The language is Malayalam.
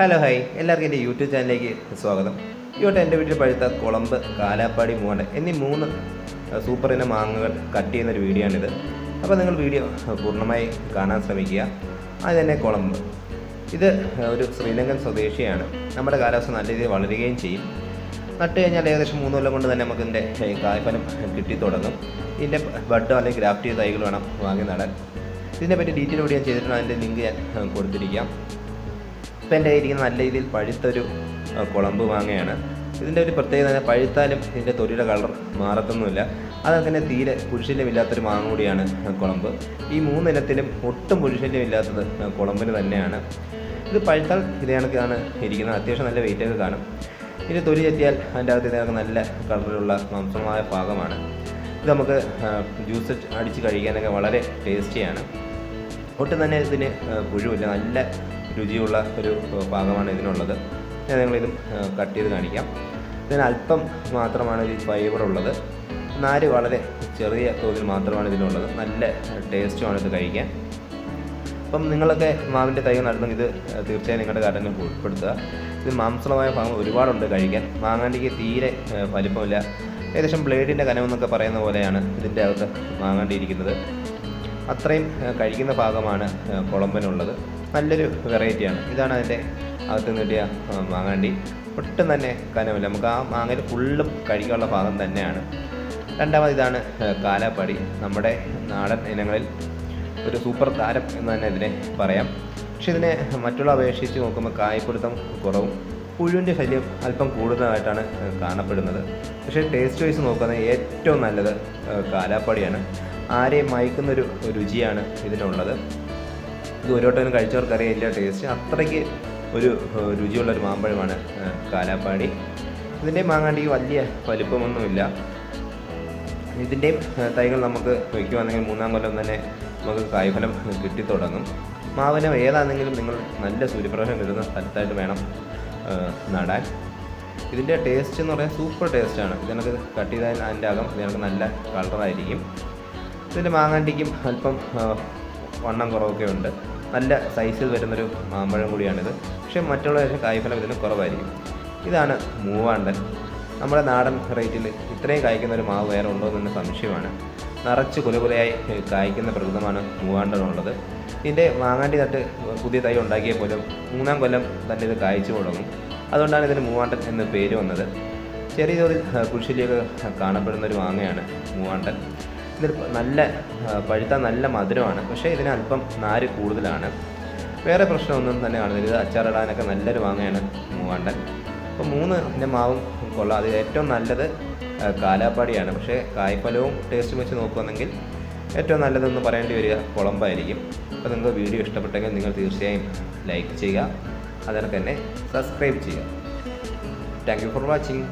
ഹലോ ഹായ് എല്ലാവർക്കും എന്റെ യൂട്യൂബ് ചാനലിലേക്ക് സ്വാഗതം. ഇവിടെ എന്റെ വീട്ടിൽ പഴുത്ത കുളമ്പ് കാലാപ്പാടി മൂവണ്ട എന്നീ മൂന്ന് സൂപ്പർ ഇനം മാങ്ങകൾ കട്ട് ചെയ്യുന്ന ഒരു വീഡിയോ ആണിത്. അപ്പോൾ നിങ്ങൾ വീഡിയോ പൂർണമായി കാണാൻ ശ്രമിക്കുക. അത് തന്നെ കുളമ്പ്. ഇത് ഒരു ശ്രീലങ്കൻ സ്വദേശിയാണ്. നമ്മുടെ കാലാവസ്ഥ നല്ല രീതിയിൽ വളരുകയും ചെയ്യും. നട്ട് കഴിഞ്ഞാൽ ഏകദേശം മൂന്ന് കൊല്ലം കൊണ്ട് തന്നെ നമുക്ക് ഇതിന്റെ കായ്ഫലം കിട്ടി തുടങ്ങും. ഇതിന്റെ ബഡോ അല്ലെങ്കിൽ ഗ്രാഫ്റ്റ് ചെയ്ത തൈകൾ വേണം വാങ്ങി നടാൻ. ഇതിനെപ്പറ്റി ഡീറ്റെയിൽ വീഡിയോ ഞാൻ ചെയ്തിട്ടുണ്ട്. അതിന്റെ ലിങ്ക് ഞാൻ കൊടുത്തിരിക്കാം. ഇപ്പം എന്റെ ഇരിക്കുന്ന നല്ല രീതിയിൽ പഴുത്തൊരു കുളമ്പ് മാങ്ങയാണ്. ഇതിന്റെ ഒരു പ്രത്യേകത തന്നെ പഴുത്താലും ഇതിന്റെ തൊലിയുടെ കളർ മാറത്തൊന്നുമില്ല. അതങ്ങനെ തീരെ പുരുഷല്യമില്ലാത്തൊരു മാങ്ങ കൂടിയാണ് കുളമ്പ്. ഈ മൂന്നിനത്തിലും ഒട്ടും പുരുഷല്യമില്ലാത്തത് കുളമ്പിന് തന്നെയാണ്. ഇത് പഴുത്താൽ ഇത് കണക്കാണ് ഇരിക്കുന്നത്. അത്യാവശ്യം നല്ല വെയിറ്റൊക്കെ കാണും. ഇതിന്റെ തൊലി ചെത്തിയാൽ അതിന്റെ അകത്ത് ഇതിനകത്ത് നല്ല കളറിലുള്ള മാംസമായ ഭാഗമാണ് ഇത് നമുക്ക് ജ്യൂസ് അടിച്ച് കഴിക്കാനൊക്കെ വളരെ ടേസ്റ്റിയാണ്. ഒട്ടും തന്നെ ഇതിന് പുഴുവില്ല. നല്ല രുചിയുള്ള ഒരു പാകമാണ് ഇതിനുള്ളത്. ഞാൻ നിങ്ങളിതും കട്ട് ചെയ്ത് കാണിക്കാം. ഇതിന് അല്പം മാത്രമാണ് ഈ ഫൈബർ ഉള്ളത്. നാര് വളരെ ചെറിയ തോതിൽ മാത്രമാണ് ഇതിനുള്ളത്. നല്ല ടേസ്റ്റുമാണ് ഇത് കഴിക്കാൻ. അപ്പം നിങ്ങളൊക്കെ മാവിന്റെ തൈ നടന്നെങ്കിൽ ഇത് തീർച്ചയായും നിങ്ങളുടെ ഗാർഡനിൽ ഉൾപ്പെടുത്തുക ഇത് മാംസളമായ ഭാഗം ഒരുപാടുണ്ട് കഴിക്കാൻ. മാങ്ങാണ്ടിക്ക് തീരെ വലിപ്പമില്ല. ഏകദേശം ബ്ലേഡിന്റെ കനമെന്നൊക്കെ പറയുന്ന പോലെയാണ് ഇതിന്റെ അകത്ത് മാങ്ങാണ്ടിയിരിക്കുന്നത് അത്രയും കഴിക്കുന്ന ഭാഗമാണ് കുളമ്പനുള്ളത്. നല്ലൊരു വെറൈറ്റിയാണ്. ഇതാണ് അതിന്റെ അകത്ത് നിന്ന് കിട്ടിയ മാങ്ങാണ്ടി. ഒട്ടും തന്നെ കനമില്ല. നമുക്ക് ആ മാങ്ങയിൽ ഫുള്ളും കഴിക്കാനുള്ള ഭാഗം തന്നെയാണ്. രണ്ടാമത് ഇതാണ് കാലാപ്പാടി. നമ്മുടെ നാടൻ ഇനങ്ങളിൽ ഒരു സൂപ്പർ താരം എന്ന് തന്നെ ഇതിനെ പറയാം. പക്ഷെ ഇതിനെ മറ്റുള്ള അപേക്ഷിച്ച് നോക്കുമ്പോൾ കായ്പിടുത്തം കുറവും പുഴുവിന്റെ ശല്യം അല്പം കൂടുതലായിട്ടാണ് കാണപ്പെടുന്നത്. പക്ഷേ ടേസ്റ്റ് വൈസ് നോക്കുന്നത് ഏറ്റവും നല്ലത് കാലാപ്പടിയാണ്. ആരെയും മയക്കുന്നൊരു രുചിയാണ് ഇതിനുള്ളത്. ഇത് ഒരു വട്ടം കഴിച്ചവർക്കറിയാം ഇതിന്റെ ടേസ്റ്റ് അത്രയ്ക്ക് ഒരു രുചിയുള്ള രുചിയുള്ളൊരു മാമ്പഴമാണ് കാലാപ്പാടി. ഇതിന്റെ മാങ്ങാണ്ടിക്ക് വലിയ വലിപ്പമൊന്നുമില്ല. ഇതിന്റെയും തൈകൾ നമുക്ക് വയ്ക്കുവാണെങ്കിൽ മൂന്നാം കൊല്ലം തന്നെ നമുക്ക് കായ്ഫലം കിട്ടിത്തുടങ്ങും മാവിനം ഏതാണെങ്കിലും നിങ്ങൾ നല്ല സൂര്യപ്രകാശം കിട്ടുന്ന സ്ഥലത്തായിട്ട് വേണം നടാൻ. ഇതിന്റെ ടേസ്റ്റ് എന്ന് പറയാൻ സൂപ്പർ ടേസ്റ്റാണ് ഇതിനൊക്കെ കട്ട് ചെയ്താൽ അതിന്റെ അകം ഇതിനൊക്കെ നല്ല കളറായിരിക്കും ഇതിന്റെ മാങ്ങാണ്ടിക്കും അല്പം വണ്ണം കുറവൊക്കെ ഉണ്ട്. നല്ല സൈസിൽ വരുന്നൊരു മാമ്പഴം കൂടിയാണിത്. പക്ഷേ മറ്റുള്ള കായ്ഫലം ഇതിന് കുറവായിരിക്കും. ഇതാണ് മൂവാണ്ടൻ. നമ്മുടെ നാടൻ റേറ്റിൽ ഇത്രയും കായ്ക്കുന്ന ഒരു മാവ് വേറെ ഉണ്ടോ എന്ന സംശയമാണ്. നിറച്ച് കുലകുലയായി കായ്ക്കുന്ന പ്രകൃതമാണ് മൂവാണ്ടനുള്ളത് ഇതിന്റെ മാങ്ങാണ്ടി നട്ട് പുതിയ തൈ ഉണ്ടാക്കിയ പോലും മൂന്നാം കൊല്ലം തന്നെ ഇത് കായ്ച്ചു തുടങ്ങും. അതുകൊണ്ടാണ് ഇതിന് മൂവാണ്ടൻ എന്ന് പേര് വന്നത്. ചെറിയ തോതിൽ ആ, കാണപ്പെടുന്ന ഒരു മാങ്ങയാണ് മൂവാണ്ടൻ. ഇതിൽ നല്ല പഴുത്ത നല്ല മധുരമാണ്. പക്ഷേ ഇതിന് അല്പം നാര് കൂടുതലാണ്. വേറെ പ്രശ്നമൊന്നും തന്നെ കാണുന്നില്ല. ഇത് അച്ചാറിടാനൊക്കെ നല്ലൊരു മാങ്ങയാണ് മൂവാണ്ടൻ. അപ്പോൾ മൂന്ന് ഇതിന്റെ മാവും കൊള്ളാം. അത് ഏറ്റവും നല്ലത് കാലാപ്പാടിയാണ്. പക്ഷേ കായ്ഫലവും ടേസ്റ്റും വെച്ച് നോക്കുകയാണെങ്കിൽ ഏറ്റവും നല്ലതെന്ന് പറയേണ്ടി വരിക കുളമ്പായിരിക്കും. അപ്പോൾ നിങ്ങൾക്ക് വീഡിയോ ഇഷ്ടപ്പെട്ടെങ്കിൽ നിങ്ങൾ തീർച്ചയായും ലൈക്ക് ചെയ്യുക. അതിനൊക്കെ തന്നെ സബ്സ്ക്രൈബ് ചെയ്യുക. Thank you for watching